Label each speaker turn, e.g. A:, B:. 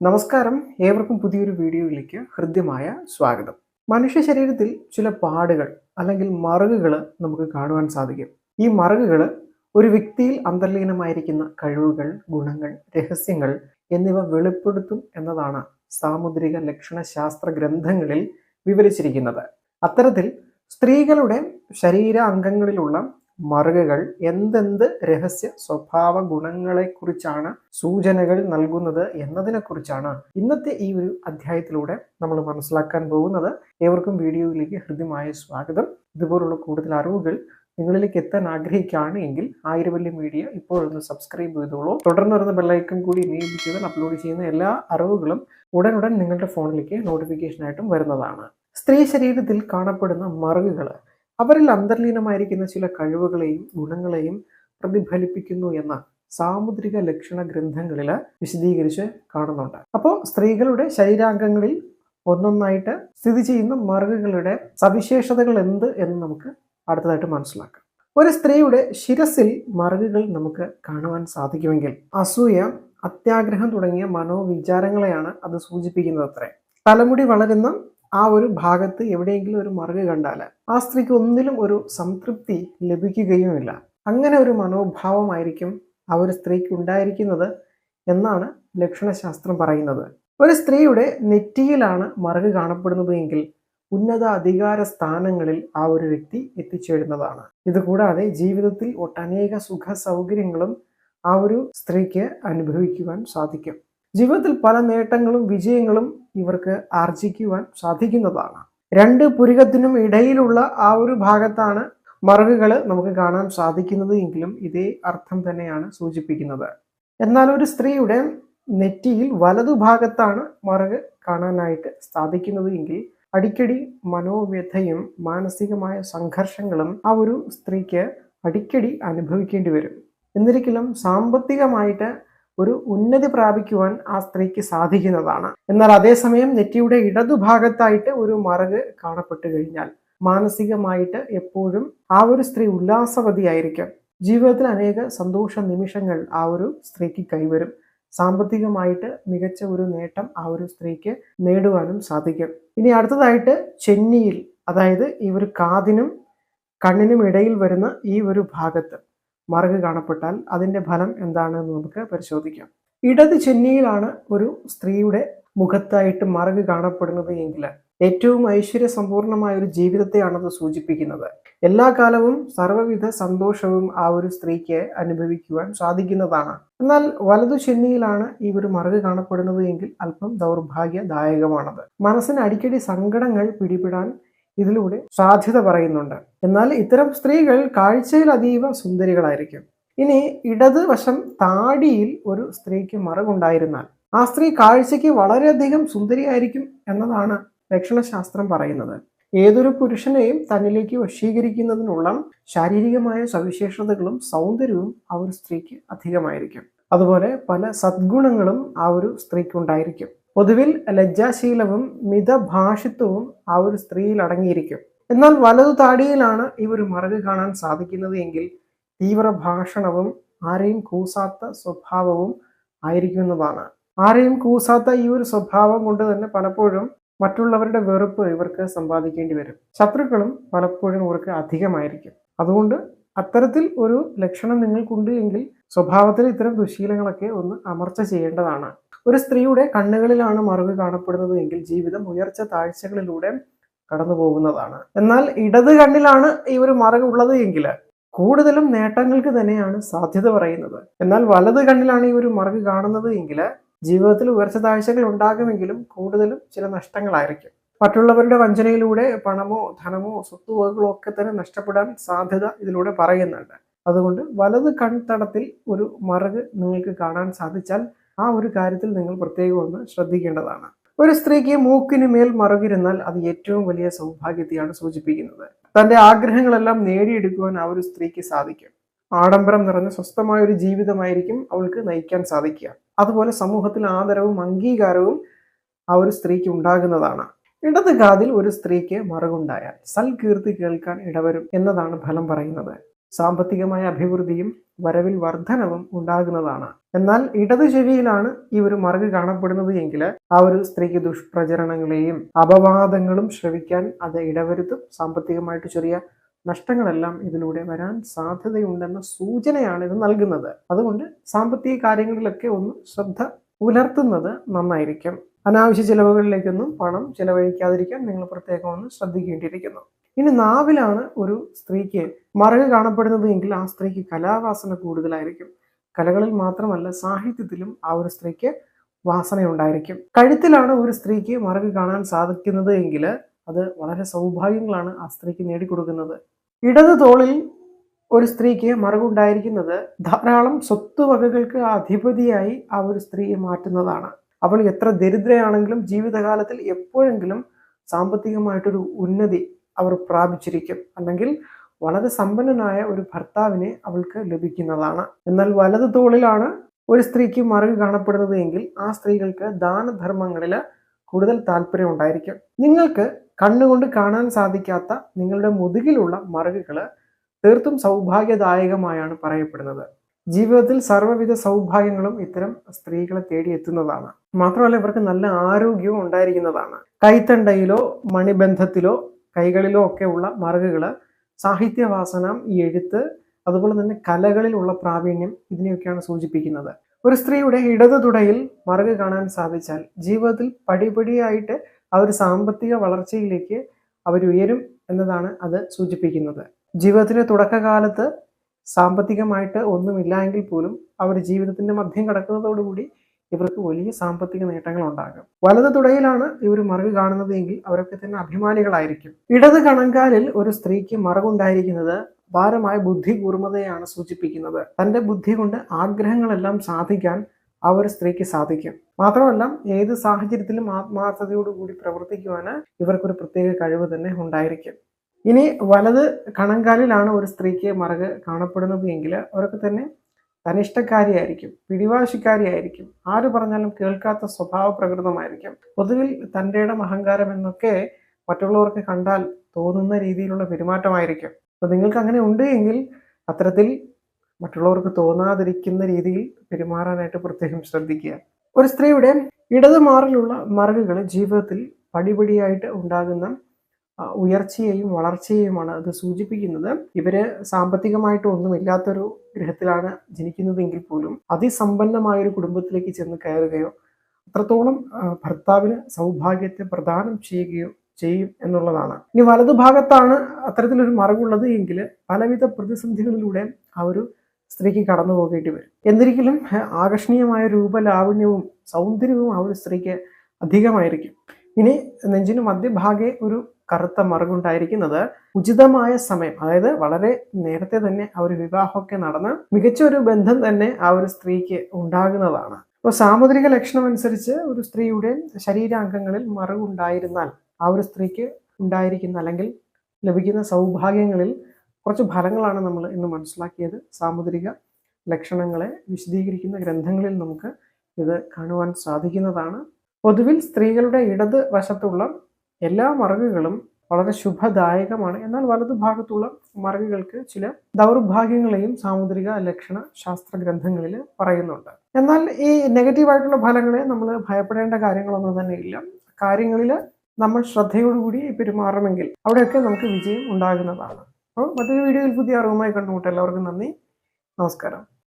A: നമസ്കാരം. ഏവർക്കും പുതിയൊരു വീഡിയോയിലേക്ക് ഹൃദ്യമായ സ്വാഗതം. മനുഷ്യ ശരീരത്തിൽ ചില പാടുകൾ അല്ലെങ്കിൽ മറുകുകൾ നമുക്ക് കാണുവാൻ സാധിക്കും. ഈ മറുകുകൾ ഒരു വ്യക്തിയിൽ അന്തർലീനമായിരിക്കുന്ന കഴിവുകൾ ഗുണങ്ങൾ രഹസ്യങ്ങൾ എന്നിവ വെളിപ്പെടുത്തും എന്നതാണ് സാമുദ്രിക ലക്ഷണശാസ്ത്ര ഗ്രന്ഥങ്ങളിൽ വിവരിച്ചിരിക്കുന്നത്. അത്തരത്തിൽ സ്ത്രീകളുടെ ശരീര അംഗങ്ങളിലുള്ള മറുകുകൾ എന്തെന്ത് രഹസ്യ സ്വഭാവ ഗുണങ്ങളെക്കുറിച്ചാണ് സൂചനകൾ നൽകുന്നത് എന്നതിനെക്കുറിച്ചാണ് ഇന്നത്തെ ഈ ഒരു അധ്യായത്തിലൂടെ നമ്മൾ മനസ്സിലാക്കാൻ പോകുന്നത്. ഏവർക്കും വീഡിയോയിലേക്ക് ഹൃദ്യമായ സ്വാഗതം. ഇതുപോലുള്ള കൂടുതൽ അറിവുകൾ നിങ്ങളിലേക്ക് എത്താൻ ആഗ്രഹിക്കുകയാണ് എങ്കിൽ ആയിരവല്യ മീഡിയ ഇപ്പോഴൊന്ന് സബ്സ്ക്രൈബ് ചെയ്തോളൂ. തുടർന്ന് വരുന്ന ബെല്ലൈക്കൺ കൂടി എനേബിൾ ചെയ്താൽ അപ്ലോഡ് ചെയ്യുന്ന എല്ലാ അറിവുകളും ഉടനുടൻ നിങ്ങളുടെ ഫോണിലേക്ക് നോട്ടിഫിക്കേഷനായിട്ടും വരുന്നതാണ്. സ്ത്രീ ശരീരത്തിൽ കാണപ്പെടുന്ന മറുകുകൾ അവരിൽ അന്തർലീനമായിരിക്കുന്ന ചില കഴിവുകളെയും ഗുണങ്ങളെയും പ്രതിഫലിപ്പിക്കുന്നു എന്ന സാമുദ്രിക ലക്ഷണ ഗ്രന്ഥങ്ങളിൽ വിശദീകരിച്ച് കാണുന്നുണ്ട്. അപ്പോൾ സ്ത്രീകളുടെ ശരീരാംഗങ്ങളിൽ ഒന്നൊന്നായിട്ട് സ്ഥിതി ചെയ്യുന്ന മറുകളുടെ സവിശേഷതകൾ എന്ത് എന്ന് നമുക്ക് അടുത്തതായിട്ട് മനസ്സിലാക്കാം. ഒരു സ്ത്രീയുടെ ശിരസിൽ മറുകുകൾ നമുക്ക് കാണുവാൻ സാധിക്കുമെങ്കിൽ അസൂയ അത്യാഗ്രഹം തുടങ്ങിയ മനോവിചാരങ്ങളെയാണ് അത് സൂചിപ്പിക്കുന്നത് അത്രേ തലമുടി വളരുന്ന ആ ഒരു ഭാഗത്ത് എവിടെയെങ്കിലും ഒരു മറുക കണ്ടാൽ ആ സ്ത്രീക്ക് ഒന്നിലും ഒരു സംതൃപ്തി ലഭിക്കുകയുമില്ല. അങ്ങനെ ഒരു മനോഭാവമായിരിക്കും ആ ഒരു സ്ത്രീക്ക് ഉണ്ടായിരിക്കുന്നത് എന്നാണ് ലക്ഷണശാസ്ത്രം പറയുന്നത്. ഒരു സ്ത്രീയുടെ നെറ്റിയിലാണ് മറുക കാണപ്പെടുന്നത് എങ്കിൽ ഉന്നത അധികാര സ്ഥാനങ്ങളിൽ ആ ഒരു വ്യക്തി എത്തിച്ചേരുന്നതാണ്. ഇതുകൂടാതെ ജീവിതത്തിൽ ഒട്ടനേക സുഖ സൗകര്യങ്ങളും ആ ഒരു സ്ത്രീക്ക് അനുഭവിക്കുവാൻ സാധിക്കും. ജീവിതത്തിൽ പല നേട്ടങ്ങളും വിജയങ്ങളും ഇവർക്ക് ആർജിക്കുവാൻ സാധിക്കുന്നതാണ്. രണ്ട് പുരികത്തിനും ഇടയിലുള്ള ആ ഒരു ഭാഗത്താണ് മറുകുകൾ നമുക്ക് കാണാൻ സാധിക്കുന്നത് എങ്കിലും ഇതേ അർത്ഥം തന്നെയാണ് സൂചിപ്പിക്കുന്നത്. എന്നാൽ ഒരു സ്ത്രീയുടെ നെറ്റിയിൽ വലതുഭാഗത്താണ് മറുക് കാണാനായിട്ട് സാധിക്കുന്നത് എങ്കിൽ അടിക്കടി മനോവ്യഥയും മാനസികമായ സംഘർഷങ്ങളും ആ ഒരു സ്ത്രീക്ക് അടിക്കടി അനുഭവിക്കേണ്ടി വരും. എന്നിരിക്കലും സാമ്പത്തികമായിട്ട് ഒരു ഉന്നതി പ്രാപിക്കുവാൻ ആ സ്ത്രീക്ക് സാധിക്കുന്നതാണ്. എന്നാൽ അതേസമയം നെറ്റിയുടെ ഇടതുഭാഗത്തായിട്ട് ഒരു മറക് കാണപ്പെട്ടു കഴിഞ്ഞാൽ മാനസികമായിട്ട് എപ്പോഴും ആ ഒരു സ്ത്രീ ഉല്ലാസവതിയായിരിക്കും. ജീവിതത്തിൽ അനേക സന്തോഷ നിമിഷങ്ങൾ ആ ഒരു സ്ത്രീക്ക് കൈവരും. സാമ്പത്തികമായിട്ട് മികച്ച ഒരു നേട്ടം ആ ഒരു സ്ത്രീക്ക് നേടുവാനും സാധിക്കും. ഇനി അടുത്തതായിട്ട് ചെന്നിയിൽ അതായത് ഈ ഒരു കാതിനും കണ്ണിനും ഇടയിൽ വരുന്ന ഈ ഒരു ഭാഗത്ത്. മറുക് കാണപ്പെട്ടാൽ അതിന്റെ ഫലം എന്താണെന്ന് നമുക്ക് പരിശോധിക്കാം. ഇടത് ചെന്നിയിലാണ് ഒരു സ്ത്രീയുടെ മുഖത്തായിട്ട് മറുക് കാണപ്പെടുന്നത് എങ്കിൽ ഏറ്റവും ഐശ്വര്യ സമ്പൂർണമായ ഒരു ജീവിതത്തെയാണത് സൂചിപ്പിക്കുന്നത്. എല്ലാ കാലവും സർവവിധ സന്തോഷവും ആ ഒരു സ്ത്രീക്ക് അനുഭവിക്കുവാൻ സാധിക്കുന്നതാണ്. എന്നാൽ വലതു ചെന്നിയിലാണ് ഈ ഒരു മറുക് കാണപ്പെടുന്നത് എങ്കിൽ അല്പം ദൗർഭാഗ്യദായകമാണത്. മനസ്സിന് അടിക്കടി സങ്കടങ്ങൾ പിടിപെടാൻ ഇതിലൂടെ സാധ്യത പറയുന്നുണ്ട്. എന്നാൽ ഇത്തരം സ്ത്രീകൾ കാഴ്ചയിൽ അതീവ സുന്ദരികളായിരിക്കും. ഇനി ഇടത് വശം താടിയിൽ ഒരു സ്ത്രീക്ക് മറുകുണ്ടായിരുന്നാൽ ആ സ്ത്രീ കാഴ്ചയ്ക്ക് വളരെയധികം സുന്ദരിയായിരിക്കും എന്നതാണ് ലക്ഷണശാസ്ത്രം പറയുന്നത്. ഏതൊരു പുരുഷനെയും തന്നിലേക്ക് വശീകരിക്കുന്നതിനുള്ള ശാരീരികമായ സവിശേഷതകളും സൗന്ദര്യവും ആ ഒരു സ്ത്രീക്ക് അധികമായിരിക്കും. അതുപോലെ പല സദ്ഗുണങ്ങളും ആ ഒരു സ്ത്രീക്ക് പൊതുവിൽ ലജ്ജാശീലവും മിതഭാഷിത്വവും ആ ഒരു സ്ത്രീയിൽ അടങ്ങിയിരിക്കും. എന്നാൽ വലതു താടിയിലാണ് ഈ ഒരു മറക് കാണാൻ സാധിക്കുന്നത് എങ്കിൽ തീവ്ര ഭാഷണവും ആരെയും കൂസാത്ത സ്വഭാവവും ആയിരിക്കുന്നതാണ്. ആരെയും കൂസാത്ത ഈ ഒരു സ്വഭാവം കൊണ്ട് തന്നെ പലപ്പോഴും മറ്റുള്ളവരുടെ വെറുപ്പ് ഇവർക്ക് സമ്പാദിക്കേണ്ടി വരും. ശത്രുക്കളും പലപ്പോഴും ഇവർക്ക് അധികമായിരിക്കും. അതുകൊണ്ട് അത്തരത്തിൽ ഒരു ലക്ഷണം നിങ്ങൾക്കുണ്ട് എങ്കിൽ സ്വഭാവത്തിൽ ഇത്തരം ദുശീലങ്ങളൊക്കെ ഒന്ന് അമർച്ച ചെയ്യേണ്ടതാണ്. ഒരു സ്ത്രീയുടെ കണ്ണുകളിലാണ് മറുക് കാണപ്പെടുന്നത് എങ്കിൽ ജീവിതം ഉയർച്ച താഴ്ചകളിലൂടെ കടന്നു പോകുന്നതാണ്. എന്നാൽ ഇടത് കണ്ണിലാണ് ഈ ഒരു മറക് ഉള്ളത് എങ്കിൽ കൂടുതലും നേട്ടങ്ങൾക്ക് തന്നെയാണ് സാധ്യത പറയുന്നത്. എന്നാൽ വലത് കണ്ണിലാണ് ഈ ഒരു മറക് കാണുന്നത് എങ്കിൽ ജീവിതത്തിൽ ഉയർച്ച താഴ്ചകൾ ഉണ്ടാകുമെങ്കിലും കൂടുതലും ചില നഷ്ടങ്ങളായിരിക്കും. മറ്റുള്ളവരുടെ വഞ്ചനയിലൂടെ പണമോ ധനമോ സ്വത്തുവകകളോ ഒക്കെ തന്നെ നഷ്ടപ്പെടാൻ സാധ്യത ഇതിലൂടെ പറയുന്നുണ്ട്. അതുകൊണ്ട് വലത് കൺതടത്തിൽ ഒരു മറുക് നിങ്ങൾക്ക് കാണാൻ സാധിച്ചാൽ ആ ഒരു കാര്യത്തിൽ നിങ്ങൾ പ്രത്യേകം ഒന്ന് ശ്രദ്ധിക്കേണ്ടതാണ്. ഒരു സ്ത്രീക്ക് മൂക്കിന് മേൽ മറുകിരുന്നാൽ അത് ഏറ്റവും വലിയ സൗഭാഗ്യത്തെയാണ് സൂചിപ്പിക്കുന്നത്. തന്റെ ആഗ്രഹങ്ങളെല്ലാം നേടിയെടുക്കുവാൻ ആ ഒരു സ്ത്രീക്ക് സാധിക്കും. ആഡംബരം നിറഞ്ഞ സ്വസ്ഥമായ ഒരു ജീവിതമായിരിക്കും അവൾക്ക് നയിക്കാൻ സാധിക്കുക. അതുപോലെ സമൂഹത്തിൽ ആദരവും അംഗീകാരവും ആ ഒരു സ്ത്രീക്ക് ഉണ്ടാകുന്നതാണ്. ഇടത് കാതിൽ ഒരു സ്ത്രീക്ക് മറുകുണ്ടായാൽ സൽകീർത്തി കേൾക്കാൻ ഇടവരും എന്നതാണ് ഫലം പറയുന്നത്. സാമ്പത്തികമായ അഭിവൃദ്ധിയും വരവിൽ വർധനവും ഉണ്ടാകുന്നതാണ്. എന്നാൽ ഇടതു ചെവിയിലാണ് ഈ ഒരു മറുക് കാണപ്പെടുന്നത് എങ്കിൽ ആ ഒരു സ്ത്രീക്ക് ദുഷ്പ്രചരണങ്ങളെയും അപവാദങ്ങളും ശ്രവിക്കാൻ അത് ഇടവരുത്തും. സാമ്പത്തികമായിട്ട് ചെറിയ നഷ്ടങ്ങളെല്ലാം ഇതിലൂടെ വരാൻ സാധ്യതയുണ്ടെന്ന സൂചനയാണ് ഇത് നൽകുന്നത്. അതുകൊണ്ട് സാമ്പത്തിക കാര്യങ്ങളിലൊക്കെ ഒന്ന് ശ്രദ്ധ പുലർത്തുന്നത് നന്നായിരിക്കും. അനാവശ്യ ചിലവുകളിലേക്കൊന്നും പണം ചിലവഴിക്കാതിരിക്കാൻ നിങ്ങൾ പ്രത്യേകം ഒന്ന് ശ്രദ്ധിക്കേണ്ടിയിരിക്കുന്നു. ഇനി നാവിലാണ് ഒരു സ്ത്രീക്ക് മറക് കാണപ്പെടുന്നത് എങ്കിൽ ആ സ്ത്രീക്ക് കലാവാസന കൂടുതലായിരിക്കും. കലകളിൽ മാത്രമല്ല സാഹിത്യത്തിലും ആ ഒരു സ്ത്രീക്ക് വാസനയുണ്ടായിരിക്കും. കഴുത്തിലാണ് ഒരു സ്ത്രീക്ക് മറക് കാണാൻ സാധിക്കുന്നത് എങ്കിൽ അത് വളരെ സൗഭാഗ്യങ്ങളാണ് ആ സ്ത്രീക്ക് നേടിക്കൊടുക്കുന്നത്. ഇടത് തോളിൽ ഒരു സ്ത്രീക്ക് മറകുണ്ടായിരിക്കുന്നത് ധാരാളം സ്വത്തുവകകൾക്ക് അധിപതിയായി ആ ഒരു സ്ത്രീയെ മാറ്റുന്നതാണ്. അവൾ എത്ര ദരിദ്രയാണെങ്കിലും ജീവിതകാലത്തിൽ എപ്പോഴെങ്കിലും സാമ്പത്തികമായിട്ടൊരു ഉന്നതി അവർ പ്രാപിച്ചിരിക്കും. അല്ലെങ്കിൽ വളരെ സമ്പന്നനായ ഒരു ഭർത്താവിനെ അവൾക്ക് ലഭിക്കുന്നതാണ്. എന്നാൽ വലത് തോളിലാണ് ഒരു സ്ത്രീക്ക് മറക് കാണപ്പെടുന്നത് എങ്കിൽ ആ സ്ത്രീകൾക്ക് ദാനധർമ്മങ്ങളിൽ കൂടുതൽ താല്പര്യം ഉണ്ടായിരിക്കും. നിങ്ങൾക്ക് കണ്ണുകൊണ്ട് കാണാൻ സാധിക്കാത്ത നിങ്ങളുടെ മുതുകിലുള്ള മറുകുകൾ തീർത്തും സൗഭാഗ്യദായകമായാണ് പറയപ്പെടുന്നത്. ജീവിതത്തിൽ സർവവിധ സൗഭാഗ്യങ്ങളും ഇത്തരം സ്ത്രീകളെ തേടി എത്തുന്നതാണ്. മാത്രമല്ല ഇവർക്ക് നല്ല ആരോഗ്യവും ഉണ്ടായിരിക്കുന്നതാണ്. കൈത്തണ്ടയിലോ മണിബന്ധത്തിലോ കൈകളിലോ ഒക്കെ ഉള്ള മറുകുകൾ സാഹിത്യവാസന ഈ എഴുത്ത് അതുപോലെ തന്നെ കലകളിലുള്ള പ്രാവീണ്യം ഇതിനെയൊക്കെയാണ് സൂചിപ്പിക്കുന്നത്. ഒരു സ്ത്രീയുടെ ഇടതു തുടയിൽ മറുക് കാണാൻ സാധിച്ചാൽ ജീവിതത്തിൽ പടിപടിയായിട്ട് ആ ഒരു സാമ്പത്തിക വളർച്ചയിലേക്ക് അവരുയരും എന്നതാണ് അത് സൂചിപ്പിക്കുന്നത്. ജീവിതത്തിന്റെ തുടക്കകാലത്ത് സാമ്പത്തികമായിട്ട് ഒന്നുമില്ല എങ്കിൽ പോലും അവർ ജീവിതത്തിന്റെ മധ്യം കടക്കുന്നതോടുകൂടി ഇവർക്ക് വലിയ സാമ്പത്തിക നേട്ടങ്ങൾ ഉണ്ടാകും. വലത് തുടയിലാണ് ഇവർ മറുക് കാണുന്നത് എങ്കിൽ അവരൊക്കെ തന്നെ അഭിമാനികളായിരിക്കും. ഇടത് കണങ്കാലിൽ ഒരു സ്ത്രീക്ക് മറുകുണ്ടായിരിക്കുന്നത് ഭാരമായ ബുദ്ധി കൂർമ്മതയാണ് സൂചിപ്പിക്കുന്നത്. തന്റെ ബുദ്ധി കൊണ്ട് ആഗ്രഹങ്ങളെല്ലാം സാധിക്കാൻ ആ ഒരു സ്ത്രീക്ക് സാധിക്കും. മാത്രമല്ല ഏത് സാഹചര്യത്തിലും ആത്മാർത്ഥതയോടുകൂടി പ്രവർത്തിക്കുവാന് ഇവർക്കൊരു പ്രത്യേക കഴിവ് തന്നെ ഉണ്ടായിരിക്കും. ഇനി വലത് കണങ്കാലിലാണ് ഒരു സ്ത്രീക്ക് മറക് കാണപ്പെടുന്നത് എങ്കിൽ അവരൊക്കെ തന്നെ തനിഷ്ടക്കാരിയായിരിക്കും പിടിവാശിക്കാരിയായിരിക്കും ആര് പറഞ്ഞാലും കേൾക്കാത്ത സ്വഭാവ പ്രകൃതമായിരിക്കും പൊതുവിൽ തന്റെ ഇടം അഹങ്കാരം എന്നൊക്കെ മറ്റുള്ളവർക്ക് കണ്ടാൽ തോന്നുന്ന രീതിയിലുള്ള പെരുമാറ്റമായിരിക്കും. അപ്പൊ നിങ്ങൾക്ക് അങ്ങനെ ഉണ്ട് എങ്കിൽ അത്തരത്തിൽ മറ്റുള്ളവർക്ക് തോന്നാതിരിക്കുന്ന രീതിയിൽ പെരുമാറാനായിട്ട് പ്രത്യേകം ശ്രദ്ധിക്കുക. ഒരു സ്ത്രീയുടെ ഇടതുമാറിലുള്ള മറവുകൾ ജീവിതത്തിൽ പടിപടിയായിട്ട് ഉണ്ടാകുന്ന ഉയർച്ചയെയും വളർച്ചയെയുമാണ് അത് സൂചിപ്പിക്കുന്നത്. ഇവർ സാമ്പത്തികമായിട്ട് ഒന്നുമില്ലാത്തൊരു ഗൃഹത്തിലാണ് ജനിക്കുന്നതെങ്കിൽ പോലും അതിസമ്പന്നമായ ഒരു കുടുംബത്തിലേക്ക് ചെന്ന് കയറുകയോ അത്രത്തോളം ഭർത്താവിന് സൗഭാഗ്യത്തെ പ്രദാനം ചെയ്യുകയോ ചെയ്യും എന്നുള്ളതാണ്. ഇനി വലതുഭാഗത്താണ് അത്തരത്തിലൊരു മറവുള്ളത് എങ്കിൽ പലവിധ പ്രതിസന്ധികളിലൂടെ ആ ഒരു സ്ത്രീക്ക് കടന്നു പോകേണ്ടി വരും. എന്നിരിക്കലും ആ, ആകർഷണീയമായ രൂപലാവണ്യവും സൗന്ദര്യവും ആ ഒരു സ്ത്രീക്ക് അധികമായിരിക്കും. ഇനി നെഞ്ചിന് മധ്യഭാഗെ ഒരു കറുത്ത മറുകുണ്ടായിരിക്കുന്നത് ഉചിതമായ സമയം അതായത് വളരെ നേരത്തെ തന്നെ ആ ഒരു വിവാഹമൊക്കെ നടന്ന് മികച്ച ഒരു ബന്ധം തന്നെ ആ ഒരു സ്ത്രീക്ക് ഉണ്ടാകുന്നതാണ്. അപ്പോൾ സാമുദ്രിക ലക്ഷണം അനുസരിച്ച് ഒരു സ്ത്രീയുടെ ശരീരാംഗങ്ങളിൽ മറുകുണ്ടായിരുന്നാൽ ആ ഒരു സ്ത്രീക്ക് ഉണ്ടായിരിക്കുന്ന അല്ലെങ്കിൽ ലഭിക്കുന്ന സൗഭാഗ്യങ്ങളിൽ കുറച്ച് ഫലങ്ങളാണ് നമ്മൾ ഇന്ന് മനസ്സിലാക്കിയത്. സാമുദ്രിക ലക്ഷണങ്ങളെ വിശദീകരിക്കുന്ന ഗ്രന്ഥങ്ങളിൽ നമുക്ക് ഇത് കാണുവാൻ സാധിക്കുന്നതാണ്. പൊതുവിൽ സ്ത്രീകളുടെ ഇടത് വശത്തുള്ള എല്ലാ മറകുകളും വളരെ ശുഭദായകമാണ്. എന്നാൽ വലതുഭാഗത്തുള്ള മറകുകൾക്ക് ചില ദൗർഭാഗ്യങ്ങളെയും സാമുദ്രിക ലക്ഷണ ശാസ്ത്ര ഗ്രന്ഥങ്ങളിൽ പറയുന്നുണ്ട്. എന്നാൽ ഈ നെഗറ്റീവായിട്ടുള്ള ഫലങ്ങളെ നമ്മൾ ഭയപ്പെടേണ്ട കാര്യങ്ങളൊന്നും തന്നെ ഇല്ല. കാര്യങ്ങളിൽ നമ്മൾ ശ്രദ്ധയോടുകൂടി പെരുമാറുമെങ്കിൽ അവിടെയൊക്കെ നമുക്ക് വിജയം ഉണ്ടാകുന്നതാണ്. അപ്പോൾ മറ്റൊരു വീഡിയോയിൽ പുതിയ അറിവുമായി കണ്ടുമുട്ടാം എല്ലാവർക്കും നന്ദി. നമസ്കാരം.